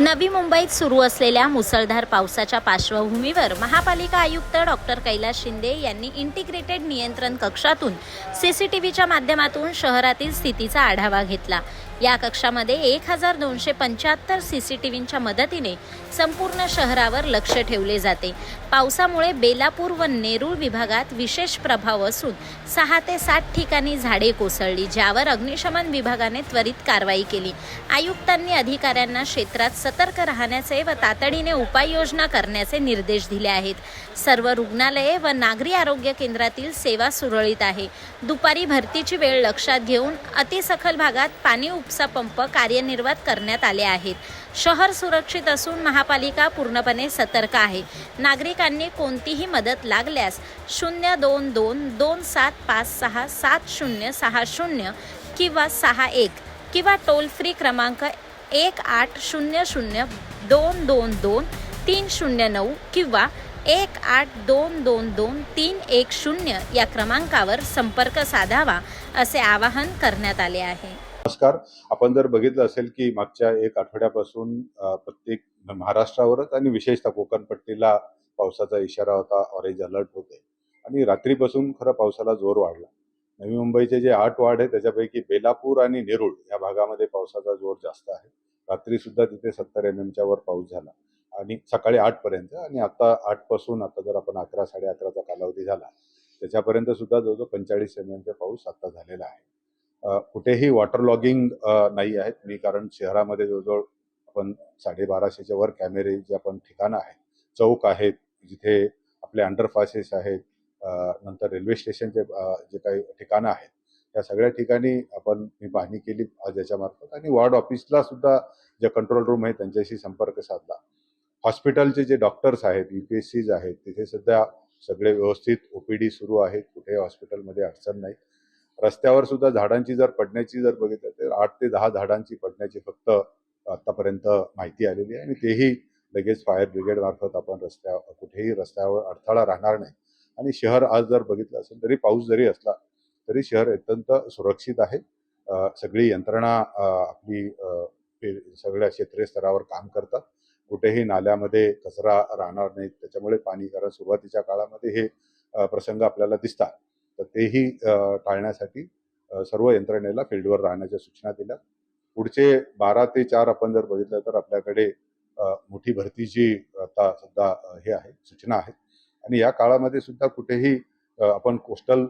नवी मुंबईत सुरू असलेल्या मुसळधार पावसाच्या पार्श्वभूमीवर महापालिका आयुक्त डॉक्टर कैलास शिंदे यांनी इंटिग्रेटेड नियंत्रण कक्षातून सीसीटीव्हीच्या माध्यमातून शहरातील स्थितीचा आढावा घेतला. या कक्षामध्ये एक हजार दोनशे पंच्याहत्तर सी सी सीसीटीव्हीच्या मदतीने संपूर्ण शहरावर लक्ष ठेवले जाते. पावसामुळे बेलापूर व नेरूळ विभागात विशेष प्रभाव असून सहा ते सात ठिकाणी झाडे कोसळली ज्यावर अग्निशमन विभागाने त्वरित कारवाई केली. आयुक्तांनी अधिकाऱ्यांना क्षेत्रात सतर्क राहण्याचे व तातडीने उपाययोजना करण्याचे निर्देश दिले आहेत. सर्व रुग्णालये व नागरी आरोग्य केंद्रातील सेवा सुरळीत आहे. दुपारी भरतीची वेळ लक्षात घेऊन अतिसखल भागात पाणी उपसा पंप कार्यान्वित करण्यात आले आहेत. शहर सुरक्षित असून महापालिका पूर्णपणे सतर्क आहे. नागरिकांनी कोणतीही मदत लागल्यास शून्य दोन दोन दोन सात पाच सहा सात शून्य सहा शून्य किंवा सहा एक किंवा टोल फ्री क्रमांक एक आठ शून्य शून्य दोन दोन दोन तीन शून्य नऊ किंवा एक आठ दोन दोन दोन तीन एक शून्य या क्रमांकावर संपर्क साधावा असे आवाहन करण्यात आले आहे. नमस्कार. आपण जर बघितलं असेल की मागच्या एक आठवड्यापासून प्रत्येक महाराष्ट्रावरच आणि विशेषतः कोकणपट्टीला पावसाचा इशारा होता ऑरेंज अलर्ट होते. आणि रात्रीपासून खरं पावसाला जोर वाढला. नवी मुंबईचे जे आठ वाढ आहे त्याच्यापैकी बेलापूर आणि नेरूळ या भागामध्ये पावसाचा जोर जास्त आहे. रात्री सुद्धा तिथे सत्तर एम एमच्या वर पाऊस झाला. आणि सकाळी आठ पर्यंत आणि आता आठपासून आता जर आपण अकरा साडे अकराचा कालावधी झाला त्याच्यापर्यंत सुद्धा जवळजवळ पंचेचाळीस एम एमचा पाऊस आता झालेला आहे. कुठेही वॉटर लॉगिंग नाही आहेत. मी कारण शहरामध्ये जवळजवळ आपण साडेबाराशेच्या वर कॅमेरे जे आपण ठिकाणं आहेत चौक आहेत जिथे आपले अंडरपासेस आहेत नंतर रेल्वे स्टेशनचे जे काही ठिकाणं आहेत या सगळ्या ठिकाणी आपण मी पाहणी केली आज याच्यामार्फत. आणि वॉर्ड ऑफिसला सुद्धा जे कंट्रोल रूम आहे त्यांच्याशी संपर्क साधला. हॉस्पिटलचे जे डॉक्टर्स आहेत यू पी एस सीज आहेत तिथे सध्या सगळे व्यवस्थित ओपीडी सुरू आहेत. कुठे हॉस्पिटलमध्ये अडचण नाही. रस्त्यावर सुद्धा झाडांची जर पडण्याची जर बघितलं तर आठ ते दहा झाडांची पडण्याची फक्त आतापर्यंत माहिती आलेली आहे आणि तेही लगेच फायर ब्रिगेड मार्फत आपण रस्त्या कुठेही रस्त्यावर अडथळा राहणार नाही. आणि शहर आज जर बघितलं असेल तरी पाऊस जरी असला तरी शहर अत्यंत सुरक्षित आहे. सगळी यंत्रणा आपली सगळ्या क्षेत्रीय स्तरावर काम करतात. कुठेही नाल्यामध्ये कचरा राहणार नाही. त्याच्यामुळे पाणी कारण सुरुवातीच्या काळामध्ये हे प्रसंग आपल्याला दिसतात. तर तेही टाळण्यासाठी सर्व यंत्रणेला फील्डवर राहण्याच्या सूचना दिल्या. पुढचे बारा ते चार आपण जर बघितलं तर आपल्याकडे मोठी भरतीची आता सुद्धा हे आहे सूचना आहेत आणि या काळामध्ये सुद्धा कुठेही आपण कोस्टल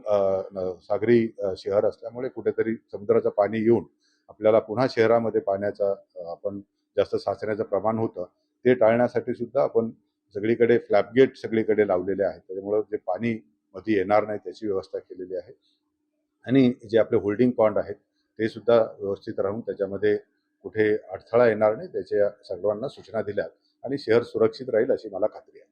सागरी शहर असल्यामुळे कुठेतरी समुद्राचं पाणी येऊन आपल्याला पुन्हा शहरामध्ये पाण्याचा आपण जास्त साचण्याचं प्रमाण होतं ते टाळण्यासाठी सुद्धा आपण सगळीकडे फ्लॅपगेट सगळीकडे लावलेले आहेत. त्याच्यामुळं जे पाणी मध्ये येणार नाही त्याची व्यवस्था केलेली आहे. आणि जे आपले होल्डिंग पॉइंट आहेत ते सुद्धा व्यवस्थित राहून त्याच्यामध्ये कुठे अडथळा येणार नाही त्याच्या सर्वांना सूचना दिल्यात आणि शहर सुरक्षित राहील अशी मला खात्री आहे.